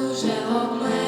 дуже обмежений.